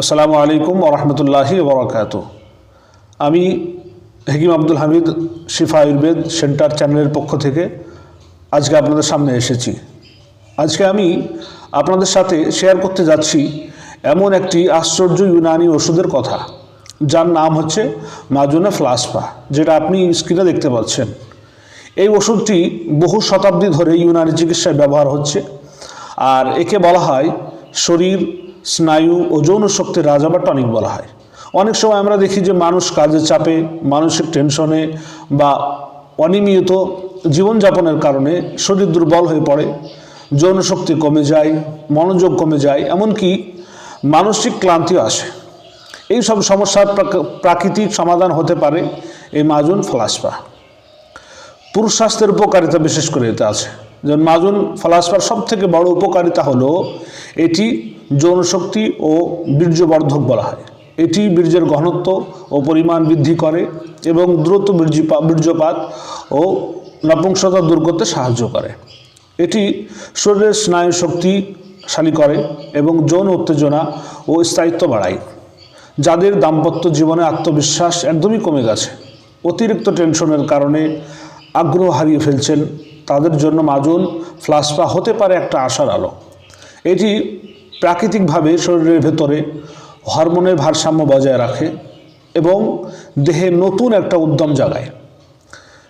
আসসালামু আলাইকুম ওরহমতুল্লাহি বরকাত আমি হেকিম আব্দুল হামিদ শিফা আয়ুর্বেদ সেন্টার চ্যানেলের পক্ষ থেকে আজকে আপনাদের সামনে এসেছি। আজকে আমি আপনাদের সাথে শেয়ার করতে যাচ্ছি এমন একটি আশ্চর্য ইউনানি ওষুধের কথা, যার নাম হচ্ছে মাজুনে ফ্লাসপা যেটা আপনি স্ক্রিনে দেখতে পাচ্ছেন। এই ওষুধটি বহু শতাব্দী ধরে ইউনানি চিকিৎসায় ব্যবহার হচ্ছে, আর একে বলা হয় শরীর স্নায়ু ও যৌন শক্তির রাজা বা টনিক বলা হয়। অনেক সময় আমরা দেখি যে মানুষ কাজের চাপে, মানসিক টেনশনে বা অনিয়মিত জীবনযাপনের কারণে শরীর দুর্বল হয়ে পড়ে, যৌন শক্তি কমে যায়, মনোযোগ কমে যায়, এমনকি মানসিক ক্লান্তিও আসে। এই সব সমস্যার প্রাক- প্রাকৃতিক সমাধান হতে পারে এই মাজুন ফলাসপা পুরুষ স্বাস্থ্যের উপকারিতা বিশেষ করে এতে আছে। যেমন মাজুন ফলাসপার সব থেকে বড় উপকারিতা হলো, এটি যৌন শক্তি ও বীর্যবর্ধক বলা হয়। এটি বীর্যের ঘনত্ব ও পরিমাণ বৃদ্ধি করে এবং দ্রুত বীর্যপা- বীর্যপাত ও নপুংসতা দূর করতে সাহায্য করে। এটি শরীরের স্নায়ু শক্তিশালী করে এবং যৌন উত্তেজনা ও স্থায়িত্ব বাড়ায়, যাদের দাম্পত্য জীবনে আত্মবিশ্বাস একদমই কমে গেছে। অতিরিক্ত টেনশনের কারণে আগ্রহ হারিয়ে ফেলছেন, তাদের জন্য মাজুন ফ্লাসপা হতে পারে একটা আশার আলো। এটি প্রাকৃতিকভাবে শরীরের ভেতরে হরমোনের ভারসাম্য বজায় রাখে এবং দেহে নতুন একটা উদ্যম জাগায়।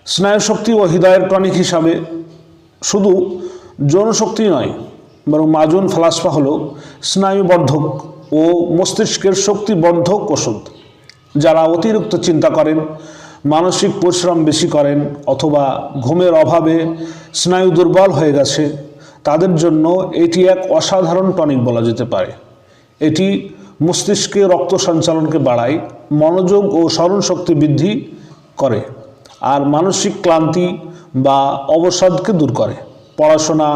স্নায়ুশক্তি ও হৃদয়ের টনিক হিসাবে শুধু যৌনশক্তি নয়, বরং মাজুন ফলাসপা হল স্নায়ুবর্ধক ও মস্তিষ্কের শক্তিবর্ধক ওষুধ, যারা অতিরিক্ত চিন্তা করেন, মানসিক পরিশ্রম বেশি করেন অথবা ঘুমের অভাবে স্নায়ু দুর্বল হয়ে গেছে তাদের জন্য এটি এক অসাধারণ টনিক বলা যেতে পারে। এটি মস্তিষ্কে রক্ত সঞ্চালনকে বাড়ায়, মনোযোগ ও স্মরণ শক্তি বৃদ্ধি করে, আর মানসিক ক্লান্তি বা অবসাদকে দূর করে। পড়াশোনা,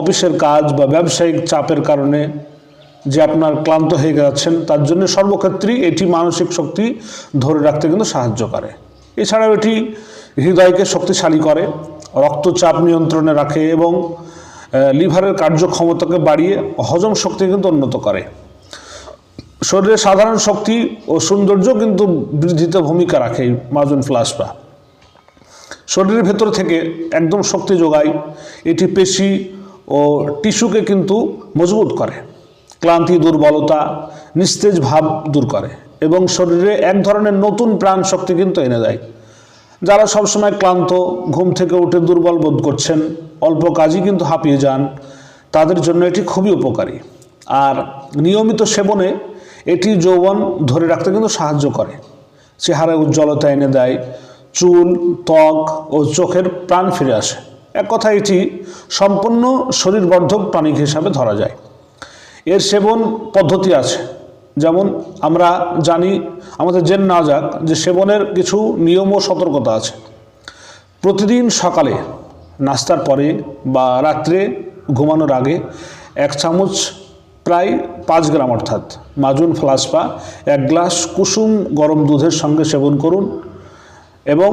অফিসের কাজ বা ব্যবসায়িক চাপের কারণে যে আপনার ক্লান্ত হয়ে যাচ্ছেন, তার জন্য সর্বক্ষেত্রেই এটি মানসিক শক্তি ধরে রাখতে কিন্তু সাহায্য করে। এছাড়াও এটি হৃদয়কে শক্তিশালী করে, রক্তচাপ নিয়ন্ত্রণে রাখে এবং লিভারের কার্যক্ষমতাকে বাড়িয়ে হজম শক্তি কিন্তু উন্নত করে। শরীরের সাধারণ শক্তি ও সৌন্দর্য কিন্তু বৃদ্ধিতে ভূমিকা রাখে মাজুন ফ্লাসপা শরীরের ভেতর থেকে একদম শক্তি যোগায়, এটি পেশি ও টিস্যুকে কিন্তু মজবুত করে, ক্লান্তি, দুর্বলতা, নিস্তেজ ভাব দূর করে এবং শরীরে এক ধরনের নতুন প্রাণ শক্তি কিন্তু এনে দেয়। যারা সবসময় ক্লান্ত, ঘুম থেকে উঠে দুর্বল বোধ করছেন, অল্প কাজই কিন্তু হাঁপিয়ে যান, তাদের জন্য এটি খুবই উপকারী। আর নিয়মিত সেবনে এটি যৌবন ধরে রাখতে কিন্তু সাহায্য করে। চেহারায় উজ্জ্বলতা এনে দেয়, চুল, ত্বক ও চোখের প্রাণ ফিরে আসে। এক কথা এটি সম্পূর্ণ শরীরবর্ধক টনিক হিসাবে ধরা যায়। এর সেবন পদ্ধতি আছে। যেমন আমরা জানি, আমাদের জেন না যাক যে সেবনের কিছু নিয়ম ও সতর্কতা আছে। প্রতিদিন সকালে নাস্তার পরে বা রাত্রে ঘুমানোর আগে এক চামচ প্রায় পাঁচ গ্রাম অর্থাৎ মাজুন ফ্লাসপা, এক গ্লাস কুসুম গরম দুধের সঙ্গে সেবন করুন এবং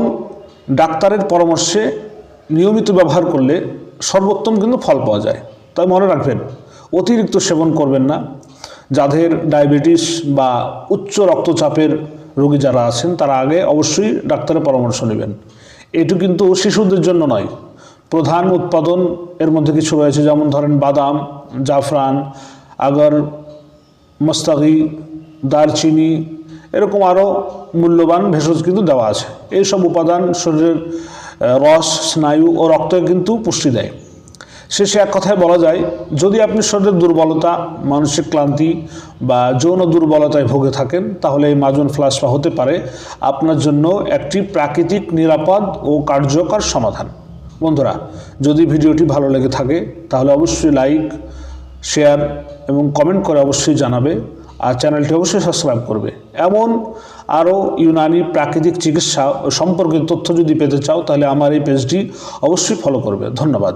ডাক্তারের পরামর্শে নিয়মিত ব্যবহার করলে সর্বোত্তম কিন্তু ফল পাওয়া যায়। তাই মনে রাখবেন, অতিরিক্ত সেবন করবেন না। যাদের ডায়াবেটিস বা উচ্চ রক্তচাপের রোগী যারা আছেন, তারা আগে অবশ্যই ডাক্তারের পরামর্শ নেবেন। এটু কিন্তু শিশুদের জন্য নয়। প্রধান উৎপাদন এর মধ্যে কিছু রয়েছে, যেমন ধরেন বাদাম, জাফরান, আগর, মস্তাগি, দারচিনি, এরকম আরও মূল্যবান ভেষজ কিন্তু দেওয়া আছে। এইসব উপাদান শরীরের রস, স্নায়ু ও রক্তকে কিন্তু পুষ্টি দেয়। শেষে এক কথায় বলা যায়, যদি আপনি শরীরের দুর্বলতা, মানসিক ক্লান্তি বা যৌন দুর্বলতায় ভুগে থাকেন, তাহলে এই মাজুন ফ্লাসপা হতে পারে। আপনার জন্য একটি প্রাকৃতিক, নিরাপদ ও কার্যকর সমাধান। বন্ধুরা, যদি ভিডিওটি ভালো লেগে থাকে, তাহলে অবশ্যই লাইক, শেয়ার এবং কমেন্ট করে অবশ্যই জানাবে আর চ্যানেলটি অবশ্যই সাবস্ক্রাইব করবে। এমন আরও ইউনানি প্রাকৃতিক চিকিৎসা ও সম্পর্কিত তথ্য যদি পেতে চাও, তাহলে আমার এই পেজটি অবশ্যই ফলো করবে। ধন্যবাদ।